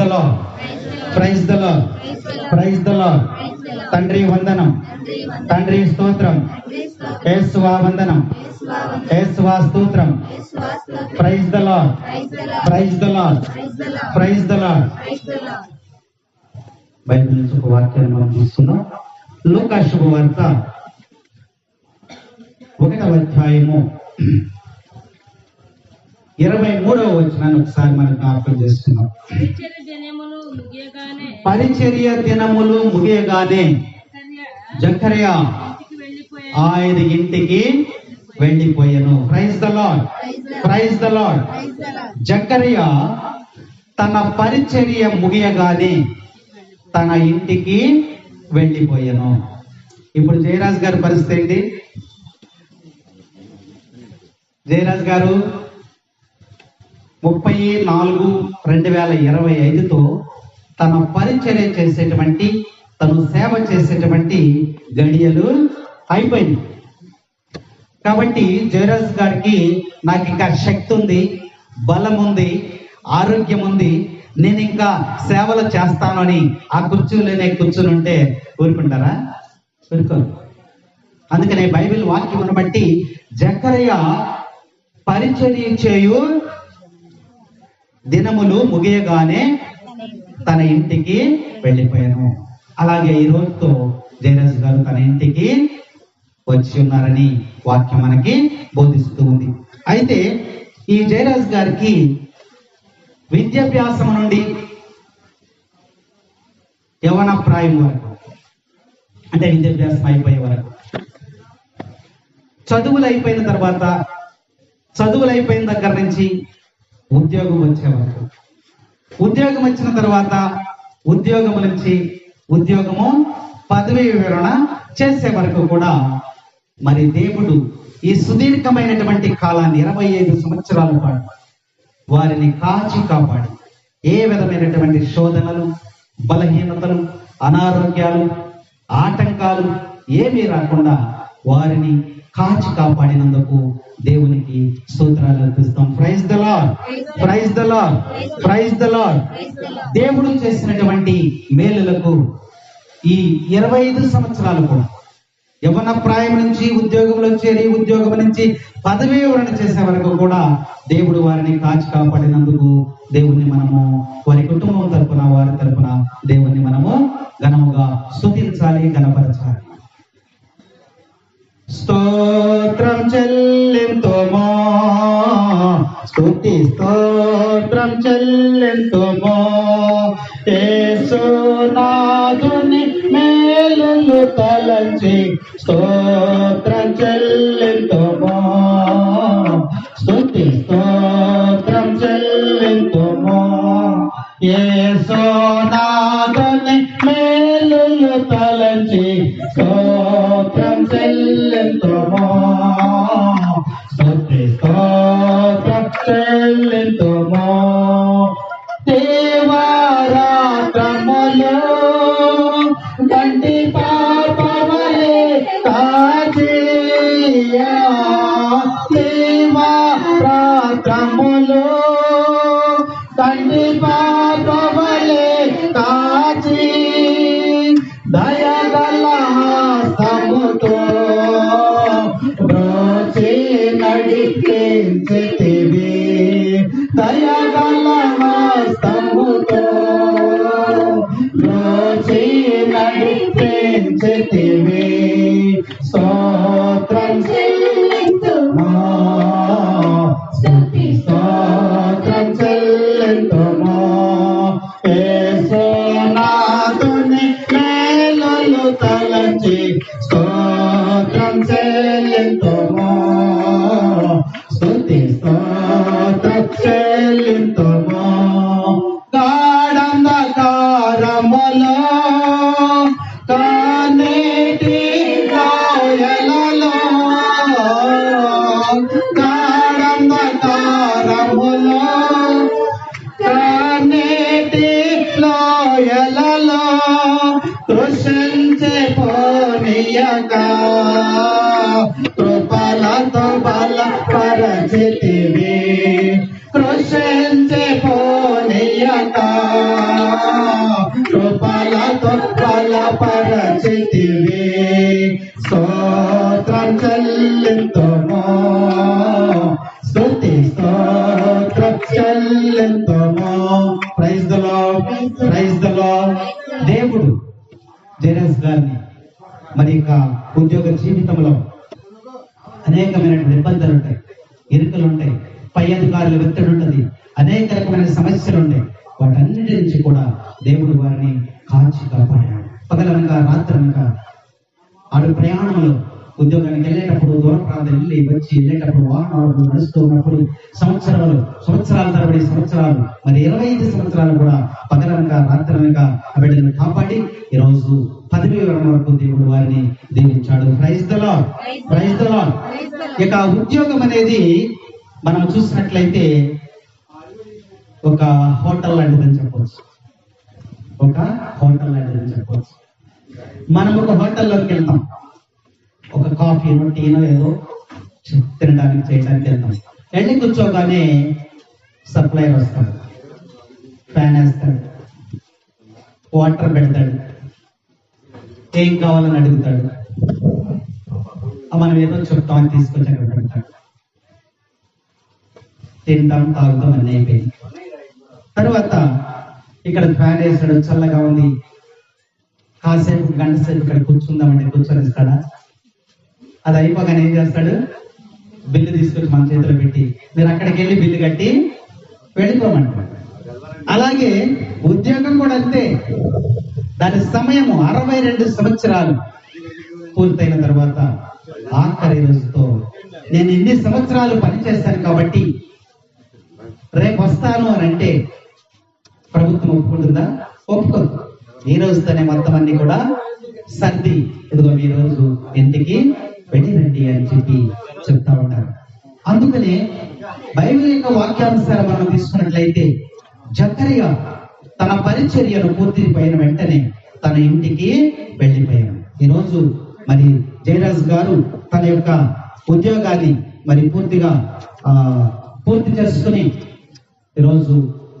దలో praise దలో praise దలో తండ్రి వందనం తండ్రి స్తోత్రం ఏసువా వందనం ఏసువా స్తోత్రం praise the Lord praise the Lord praise the Lord Bible నుంచి ఒక వాక్యాన్ని మనం చూస్తున్నాం. లూకా శుభవార్త ఒకటవ అధ్యాయము. ఇరవై మూడవ వచనాన్ని ఒకసారి మనం జ్ఞాపకం చేసుకున్నాం పరిచర్య దినములు ముగియగానే జకర్య ఆయన ఇంటికి వెళ్ళిపోయాను. Praise the Lord praise the Lord Zechariah తన పరిచర్య ముగియగానే తన ఇంటికి వెళ్ళిపోయాను. ఇప్పుడు జయరాజ్ గారి పరిస్థితి ఏంటి? జయరాజ్ గారు ముప్పై నాలుగు రెండు వేల ఇరవై ఐదుతో తన పరిచర్య చేసేటువంటి తను సేవ చేసేటువంటి గడియలు అయిపోయింది. కాబట్టి జయరాజ్ గారికి నాకు ఇంకా శక్తి ఉంది బలం ఉంది ఆరోగ్యం ఉంది. నేను ఇంకా సేవలు చేస్తానని ఆ కుర్చీలోనే కూర్చుని ఉంటే ఊరుకుంటారా? ఊరుకోరు. అందుకనే బైబిల్ వాక్యం బట్టి జకరయ్య పరిచర్య చేయు దినములు ముగియగానే తన ఇంటికి వెళ్ళిపోయాను. అలాగే ఈ రోజుతో జయరాజ్ గారు తన ఇంటికి వచ్చి ఉన్నారని వాక్యం మనకి బోధిస్తూ ఉంది. అయితే ఈ జయరాజ్ గారికి విద్యాభ్యాసం నుండి యవన ప్రాయం వరకు అంటే విద్యాభ్యాసం అయిపోయే వరకు చదువులు అయిపోయిన తర్వాత చదువులు అయిపోయిన దగ్గర నుంచి ఉద్యోగం వచ్చే వరకు. ఉద్యోగం వచ్చిన తర్వాత ఉద్యోగం నుంచి ఉద్యోగము పదవి వివరణ చేసే వరకు కూడా మరి దేవుడు ఈ సుదీర్ఘమైనటువంటి కాలాన్ని ఇరవై ఐదు సంవత్సరాల పాటు వారిని కాచి కాపాడి. ఏ విధమైనటువంటి శోధనలు బలహీనతలు అనారోగ్యాలు ఆటంకాలు ఏమీ రాకుండా వారిని కాచి కాపాడినందుకు దేవునికి స్తోత్రాలు అర్పిస్తాం. Praise the Lord praise the Lord praise the దేవుడు చేసినటువంటి మేలులకు ఈ ఇరవై ఐదు సంవత్సరాలు కూడా యవన ప్రాయం నుంచి ఉద్యోగంలో చేరి ఉద్యోగం నుంచి పదవీ వివరణ చేసే వరకు కూడా దేవుడు వారిని కాచి కాపాడినందుకు దేవుణ్ణి మనము వారి కుటుంబం తరపున వారి తరపున దేవుణ్ణి మనము ఘనముగా స్థుతించాలి గణపరచాలి స్తోత్రం చెల్లింతుమో స్తుతి స్తోత్రం చెల్లింతుమో ఏసునాథుని మేలు తలంచి స్తోత్రం చెల్లింతుమో స్తుతి స్తోత్రం చెల్లింతుమో ఏసునాథుని మేలులు తలంచి స్తోత్రం చెల్లెంతమా. స్తుతి స్తోత్రం చెల్లెంతమా. Dai a తలంచి స్తోత్రం tọ̀bálà tọ̀bálà padà tètè. ఇరుకలు ఉంటాయి పై అధికారుల వెత్తడి ఉంటుంది అనేక రకమైన సమస్యలు ఉంటాయి వాటన్నిటి నుంచి కూడా దేవుడు వారిని కాచి కాపాడాడు. పగలనగా రాత్రనగా ఆడు ప్రయాణంలో ఉద్యోగానికి వెళ్ళేటప్పుడు దూర ప్రాంతం వెళ్ళి వచ్చి వెళ్ళేటప్పుడు వాహనాలు నడుస్తూ ఉన్నప్పుడు సంవత్సరాలు సంవత్సరాల తరబడి సంవత్సరాలు మరి ఇరవై ఐదు సంవత్సరాలు కూడా పగలనగా రాత్రనగా ఆ బిడ్డను కాపాడి ఈరోజు పదవి వివరణ వరకు దేవుడు వారిని దీవించాడు. ద లార్డ్ ఇక ఉద్యోగం అనేది మనం చూసినట్లయితే ఒక హోటల్ లాంటిదని చెప్పవచ్చు ఒక హోటల్ లాంటిదని చెప్పవచ్చు మనం ఒక హోటల్లోకి వెళ్తాం. ఒక కాఫీనో టీనో ఏదో తినడానికి చేయడానికి వెళ్తాం వెళ్ళి కూర్చోగానే సప్లైర్ వస్తాడు. ఫ్యాన్ వేస్తాడు. వాటర్ పెడతాడు. ఏం కావాలని అడుగుతాడు. మనం ఏదో చెప్తాం అని తీసుకొచ్చి అక్కడ పెడతాడు. తింటాం తాగుతాం అన్నీ అయిపోయింది. తర్వాత ఇక్కడ ఫ్యాన్ వేస్తాడు చల్లగా ఉంది. కాసేపు గంట సేపు ఇక్కడ కూర్చుందామంటే కూర్చొని ఇస్తాడా అది అయిపోగానే ఏం చేస్తాడు? బిల్లు తీసుకొచ్చి మన చేతిలో పెట్టి మీరు అక్కడికి వెళ్ళి బిల్లు కట్టి వెళ్ళిపోమంటాడు. అలాగే ఉద్యోగం కూడా అంతే. దాని సమయము అరవై రెండు సంవత్సరాలు పూర్తయిన తర్వాత ఆఖరి రోజుతో నేను ఇన్ని సంవత్సరాలు పనిచేస్తాను కాబట్టి రేపు వస్తాను అని అంటే ప్రభుత్వం ఒప్పుకుంటుందా? ఒప్పుకోదు. ఈ రోజుతోనే మొత్తం అన్ని కూడా సర్ది. ఇదిగో ఈ రోజు ఇంటికి వెళ్ళిరండి అని చెప్పి చెప్తా ఉంటారు అందుకనే బైబిల్ యొక్క వాక్యానుసారం మనం తీసుకున్నట్లయితే జకరియా తన పరిచర్యను పూర్తిపోయిన వెంటనే తన ఇంటికి వెళ్ళిపోయాడు. ఈరోజు మరి జయరాజ్ గారు తన యొక్క ఉద్యోగాన్ని మరి పూర్తిగా ఆ, పూర్తి చేసుకుని ఈరోజు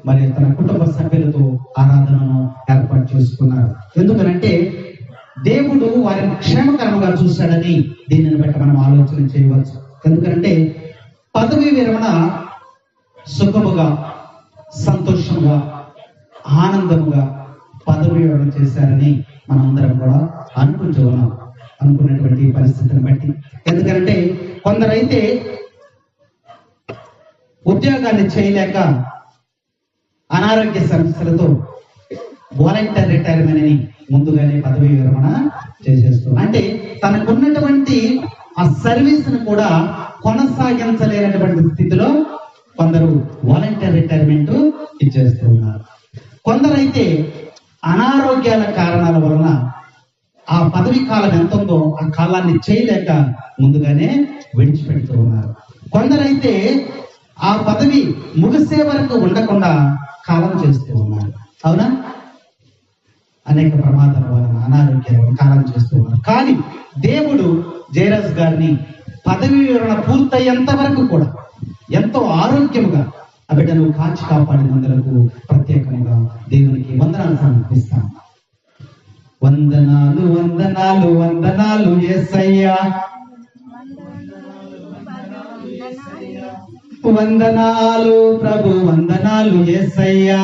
మరి తన కుటుంబ సభ్యులతో ఆరాధనను ఏర్పాటు చేసుకున్నారు. ఎందుకనంటే దేవుడు వారిని క్షేమకరంగా చూశాడని దీనిని బట్టి మనం ఆలోచన చేయవచ్చు. ఎందుకంటే పదవి విరమణ సుఖముగా సంతోషంగా ఆనందముగా పదవి విరమణ చేశారని మనందరం కూడా అనుకుంటూ ఉన్నాం అనుకున్నటువంటి పరిస్థితిని బట్టి. ఎందుకంటే కొందరైతే ఉద్యోగాన్ని చేయలేక అనారోగ్య సమస్యలతో వాలంటీర్ రిటైర్మెంట్ అని ముందుగానే పదవి విరమణ చేసేస్తున్నారు అంటే తనకున్నటువంటి ఆ సర్వీస్ను కూడా కొనసాగించలేనటువంటి స్థితిలో కొందరు వాలంటీర్ రిటైర్మెంట్ ఇచ్చేస్తూ ఉన్నారు. కొందరైతే అనారోగ్యాల కారణాల వలన ఆ పదవి కాలం ఎంత ఉందో ఆ కాలాన్ని చేయలేక ముందుగానే విడిచిపెడుతూ ఉన్నారు. కొందరైతే ఆ పదవి ముగిసే వరకు ఉండకుండా కాలం చేస్తూ ఉన్నారు. అవునా? అనేక ప్రమాదాల వలన అనారోగ్యాల వలన కాలం చేస్తూ ఉన్నారు. కానీ దేవుడు జయరాజ్ గారిని పదవి వివరణ పూర్తయ్యేంత వరకు కూడా ఎంతో ఆరోగ్యముగా ఆ బిడ్డను కాచి కాపాడినందులకు ప్రత్యేకంగా దేవునికి వందనాలు సమర్పిస్తాను. వందనాలు వందనాలు వందనాలు ఎస్సయ్యా వందనాలు ప్రభు వందనాలు ఎస్సయ్యా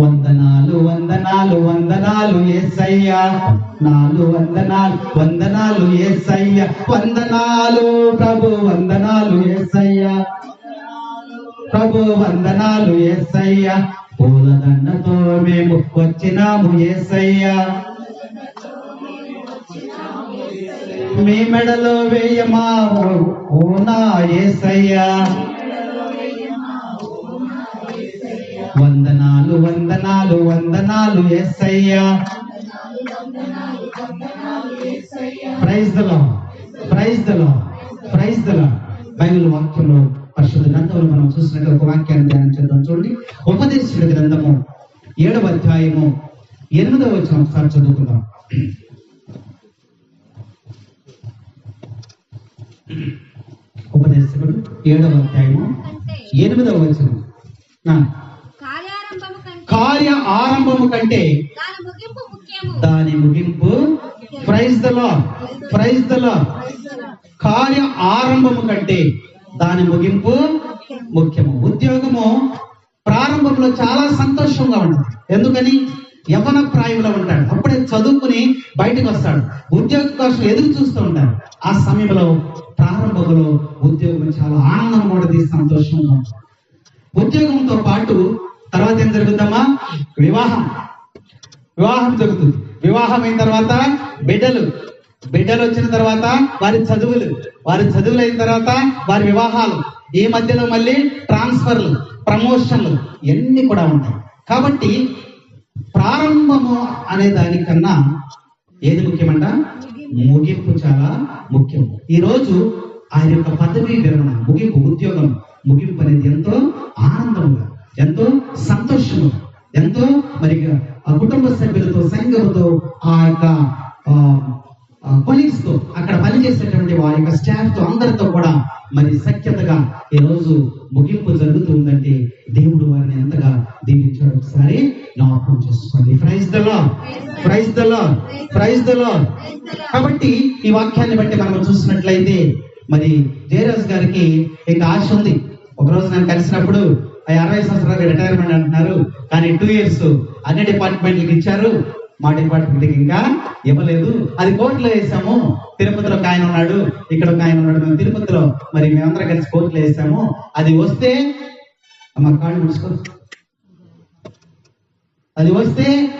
వందనాలు వందనాలు వందనాలు ఏసయ్యా. నాలు వందనాలు వందనాలు ఏసయ్యా. వందనాలు ప్రభు వందనాలు ఏసయ్యా. ప్రభు వందనాలు ఏసయ్యా. పూలదండతో మేము వచ్చినాము ఏసయ్యా. మీ మెడలో వేయమా ఓనా ఏసయ్యా. వందనాలు వందనాలు వందనాలు ఎస్ఐయా praise the Lord praise the Lord praise the Lord Bible వాక్యంలో పరిశుద్ధ గ్రంథంలో మనం చూసినట్టు ఒక వాక్యాన్ని ధ్యానం చేద్దాం. చూడండి. ఉపదేశుల గ్రంథము ఏడవ అధ్యాయము ఎనిమిదవ వచ్చిన ఒకసారి చదువుకుందాం. ఉపదేశకుడు ఏడవ అధ్యాయము ఎనిమిదవ వచనం. కార్య ఆరంభము కంటే దాని ముగింపు praise the Lord. Praise the Lord. కార్య ఆరంభము కంటే దాని ముగింపు ముఖ్యము. ఉద్యోగము ప్రారంభంలో చాలా సంతోషంగా ఉంటుంది ఎందుకని? యవన ప్రాయంలో ఉంటాడు. అప్పుడే చదువుకుని బయటకు వస్తాడు. ఉద్యోగం కోసం ఎదురు చూస్తూ ఉంటాడు. ఆ సమయంలో ప్రారంభంలో ఉద్యోగం చాలా ఆనందంగా ఉంటుంది సంతోషంగా ఉంటుంది ఉద్యోగంతో పాటు తర్వాత ఏం జరుగుతుందమ్మా? వివాహం. వివాహం జరుగుతుంది. వివాహం అయిన తర్వాత బిడ్డలు. బిడ్డలు వచ్చిన తర్వాత వారి చదువులు. వారి చదువులు అయిన తర్వాత వారి వివాహాలు. ఈ మధ్యలో మళ్ళీ ట్రాన్స్ఫర్లు ప్రమోషన్లు ఇవన్నీ కూడా ఉంటాయి. కాబట్టి ప్రారంభము అనే దానికన్నా ఏది ముఖ్యమంట? ముగింపు చాలా ముఖ్యం. ఈ రోజు ఆయన యొక్క పదవి విరమణ ముగింపు ఉద్యోగం ముగింపు అనేది ఎంతో ఆనందంగా ఎంతో సంతోషం ఎంతో మరి ఆ కుటుంబ సభ్యులతో సంఘంతో ఆ యొక్క కొలీగ్స్తో అక్కడ పనిచేసేటువంటి వారి యొక్క స్టాఫ్తో అందరితో కూడా మరి సఖ్యతగా ఈ రోజు ముగింపు జరుగుతుందంటే దేవుడు వారిని ఎంతగా దీవించాడు ఒకసారి జ్ఞాపకం చేసుకోండి. Praise the Lord praise the Lord praise the కాబట్టి ఈ వాక్యాన్ని బట్టి మనం చూసినట్లయితే మరి జయరాజ్ గారికి ఇంకా ఆశ ఉంది. ఒకరోజు నేను కలిసినప్పుడు అరవై సంవత్సరాలు రిటైర్మెంట్ అంటున్నారు. కానీ టూ ఇయర్స్ అన్ని డిపార్ట్మెంట్లకు ఇచ్చారు. మా డిపార్ట్మెంట్ ఇంకా ఇవ్వలేదు. అది కోర్టులో వేసాము. తిరుపతిలో ఒక ఆయన ఉన్నాడు. ఇక్కడ ఒక ఆయన ఉన్నాడు. మేము తిరుపతిలో మరి మేమందరం కలిసి కోర్టులో వేసాము. అది వస్తే అమ్మ కాళ్ళు ముడుచుకో అది వస్తే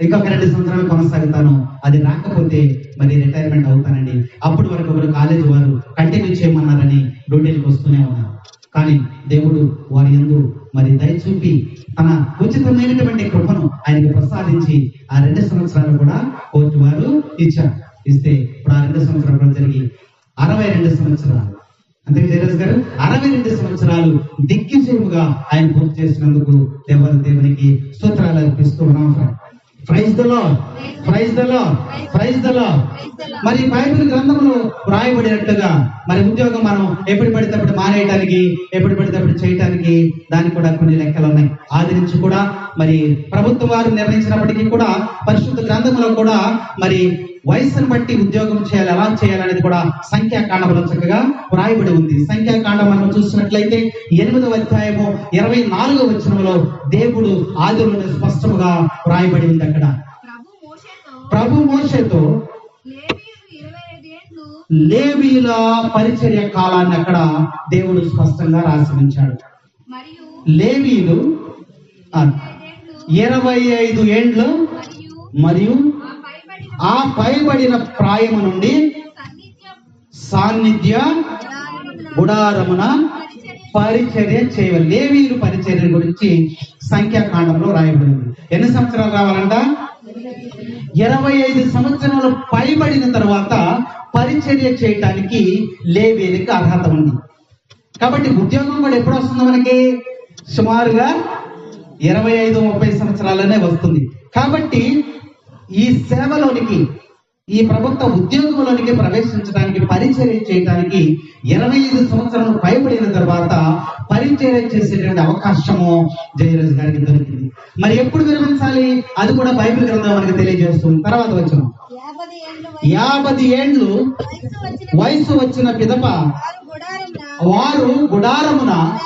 ఇంకొక రెండు సంవత్సరాలు కొనసాగుతాను. అది రాకపోతే మరి రిటైర్మెంట్ అవుతానండి. అప్పటి వరకు ఒకరు కాలేజీ వారు కంటిన్యూ చేయమన్నారని డ్యూటీలకు వస్తూనే ఉన్నారు. కానీ దేవుడు వారి ఎందు మరి దయ చూపి తన ఉచితమైనటువంటి కృపను ఆయనకు ప్రసాదించి ఆ రెండు సంవత్సరాలు కూడా కోర్టు వారు ఇచ్చారు. ఇస్తే ఇప్పుడు ఆ రెండు సంవత్సరాలు కూడా జరిగి అరవై రెండు సంవత్సరాలు. అంతే జయరాజ్ గారు అరవై రెండు సంవత్సరాలు దిగ్విజయముగా ఆయన పూర్తి చేసినందుకు దేవాల దేవునికి సూత్రాలు అర్పిస్తూ ఉన్నాం praise the praise the praise the మరి బైబిల్ గ్రంథంలో వ్రాయబడినట్టుగా మరి ఉద్యోగం మనం ఎప్పుడు పడితే అప్పుడు మానేయటానికి ఎప్పుడు పడితే అప్పుడు చేయటానికి దానికి కూడా కొన్ని లెక్కలు ఉన్నాయి. ఆదరించి కూడా మరి ప్రభుత్వం వారు నిర్ణయించినప్పటికీ కూడా పరిశుద్ధ గ్రంథంలో కూడా మరి వయసును బట్టి ఉద్యోగం చేయాలి ఎలా చేయాలనేది కూడా సంఖ్యాకాండంలో చక్కగా వ్రాయబడి ఉంది. సంఖ్యాకాండం మనం చూసినట్లయితే ఎనిమిదవ అధ్యాయము ఇరవై నాలుగవ వచనంలో దేవుడు ఆదిలోనే స్పష్టముగా వ్రాయబడి ఉంది అక్కడ. ప్రభు మోషేతో లేవీల పరిచర్య కాలాన్ని అక్కడ దేవుడు స్పష్టంగా రాసి ఉంచాడు. లేవీలు ఇరవై ఐదు ఏండ్లు మరియు ఆ పైబడిన ప్రాయము నుండి సాన్నిధ్య గుడారమున పరిచర్య చేయవాలి లేవీలు పరిచర్య గురించి సంఖ్యాకాండంలో రాయబడింది. ఎన్ని సంవత్సరాలు రావాలంట? ఇరవై ఐదు సంవత్సరాలు పైబడిన తర్వాత పరిచర్య చేయటానికి లేవీలకు అర్హత ఉంది. కాబట్టి ఉద్యోగం కూడా ఎప్పుడు వస్తుంది మనకి? సుమారుగా ఇరవై ఐదు ముప్పై సంవత్సరాలనే వస్తుంది. కాబట్టి ఈ సేవలోనికి ఈ ప్రభుత్వ ఉద్యోగంలోనికి ప్రవేశించడానికి పరిచర్య చేయడానికి ఇరవై ఐదు సంవత్సరాలు పైబడిన తర్వాత పరిచర్య చేసేటువంటి అవకాశము జయరాజ్ గారికి దొరికింది. మరి ఎప్పుడు విరమించాలి అది కూడా బైబిల్ గ్రంథం మనకి తెలియజేస్తుంది. తర్వాత వచ్చిన. యాభై ఏండ్ల వయసు వచ్చిన పిదప వారు గుడారమున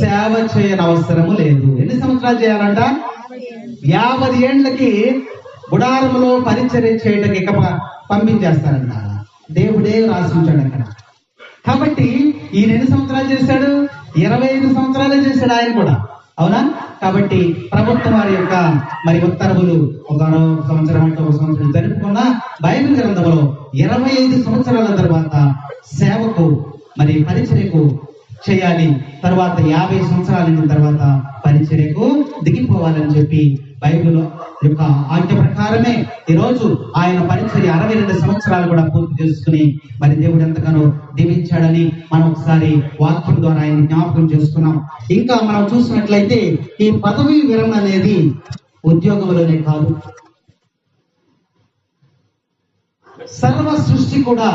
సేవ చేయని అవసరము లేదు. ఎన్ని సంవత్సరాలు చేయాలంట? యాభై ఏండ్లకి గుడారంలో పరిచర్య చేయడానికి ఇక పంపించేస్తారంట. దేవుడే రాసి ఉంచాడు అక్కడ. కాబట్టి ఈయన ఎన్ని సంవత్సరాలు చేశాడు ఇరవై ఐదు సంవత్సరాలు చేశాడు ఆయన కూడా. అవునా? కాబట్టి ప్రభుత్వం వారి యొక్క మరి ఉత్తర్వులు ఒక సంవత్సరం అంటే ఒక సంవత్సరం జరుపుకున్న బైబిల్ గ్రంథంలో ఇరవై ఐదు సంవత్సరాల తర్వాత సేవకు మరి పరిచర్యకు చేయాలి. తర్వాత యాభై సంవత్సరాల అయిన తర్వాత పరిచర్యకు దిగిపోవాలని చెప్పి బైబిల్ యొక్క ఆజ్ఞ ప్రకారమే ఈ రోజు ఆయన పరిచర్య అరవై రెండు సంవత్సరాలు కూడా పూర్తి చేసుకుని మరి దేవుడు ఎంతగానో దీవించాడని మనం ఒకసారి వాక్యం ద్వారా ఆయన జ్ఞాపకం చేసుకున్నాం. ఇంకా మనం చూసినట్లయితే ఈ పదవి విరమణ అనేది ఉద్యోగంలోనే కాదు. సర్వ సృష్టి కూడా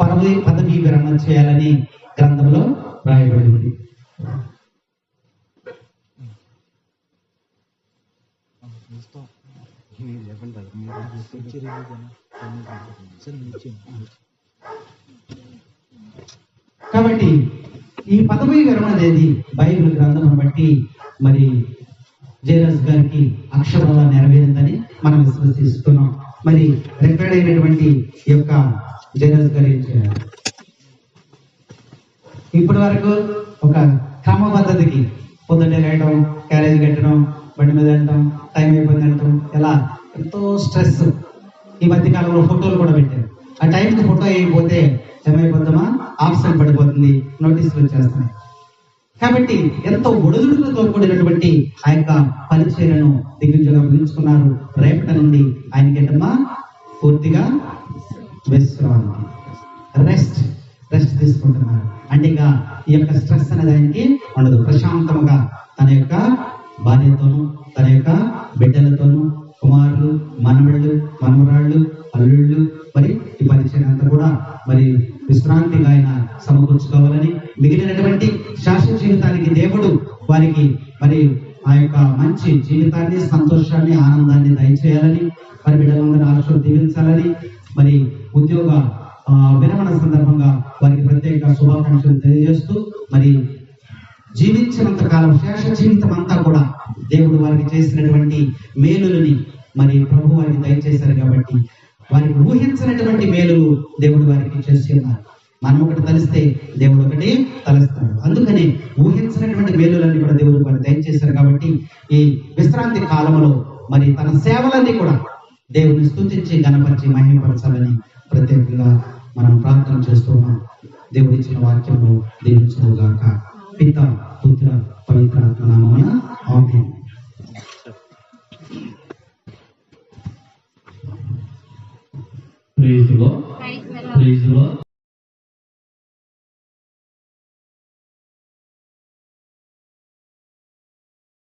పదవి పదవి విరమణ చేయాలని గ్రంథంలో రాయబడింది కాబట్టి ఈ పదవి విరమణ అనేది బైబిల్ గ్రంథం బట్టి మరి జయరాజ్ గారికి అక్షరాల నెరవేరిందని మనం విశ్వసిస్తున్నాం. మరి రిటైర్డ్ అయినటువంటి ఈ యొక్క జయరాజ్ గారు ఏం చేయాలి? ఇప్పటి వరకు ఒక క్రమ పద్ధతికి పొద్దున్నే లేయడం క్యారేజ్ కట్టడం బండి మీద వెళ్ళటం టైం అయిపోయింది అంటాం ఎలా? ఎంతో స్ట్రెస్ ఈ మధ్య కాలంలో ఫోటోలు కూడా పెట్టారు. ఆ టైంకి ఫోటో అయిపోతే ఏమైపోతామా ఆప్షన్ పడిపోతుంది నోటీసులు వచ్చేస్తాయి. కాబట్టి ఎంతో ఒడిదుడుకులతో కూడినటువంటి ఆ యొక్క పరిచయను దిగ్విజయంగా పిలుచుకున్నారు రేపటి నుండి ఆయనకి ఏంటమ్మా? పూర్తిగా విశ్రాంతి. రెస్ట్ రెస్ట్ తీసుకుంటున్నారు. అంటే ఇక ఈ యొక్క స్ట్రెస్ అనేది ఆయనకి ఉండదు. ప్రశాంతంగా తన యొక్క భార్యతోనూ తన యొక్క బిడ్డలతోనూ కుమారులు మనవళ్ళు మనవరాళ్ళు అల్లుళ్ళు మరి ఈ పరిచయం అంతా కూడా మరి విశ్రాంతిగా ఆయన సమకూర్చుకోవాలని మిగిలినటువంటి శాశ్వత జీవితానికి దేవుడు వారికి మరి ఆ యొక్క మంచి జీవితాన్ని సంతోషాన్ని ఆనందాన్ని దయచేయాలని మరి బిడ్డలందరూ ఆశలు దీవించాలని మరి ఉద్యోగ విరమణ సందర్భంగా వారికి ప్రత్యేక శుభాకాంక్షలు తెలియజేస్తూ మరి జీవించినంత కాలం శేష జీవితం అంతా కూడా దేవుడు వారికి చేసినటువంటి మేలులని మరి ప్రభు వారికి దయచేశారు కాబట్టి వారికి ఊహించినటువంటి మేలులు దేవుడు వారికి చేస్తున్నారు మనం ఒకటి తలిస్తే దేవుడు ఒకటి తలుస్తాడు. అందుకని ఊహించినటువంటి మేలులన్నీ కూడా దేవుడు వారు దయచేశారు కాబట్టి ఈ విశ్రాంతి కాలంలో మరి తన సేవలన్నీ కూడా దేవుని స్థుతించి గణపరిచి మహిమపరచాలని ప్రత్యేకంగా మనం ప్రార్థన చేస్తున్నాం దేవుడిచ్చిన వాక్యము దీవించుగాక పిత పుత్ర పవిత్ర నామమున ఆమేన్ ప్రైజ్లో ప్రైజ్లో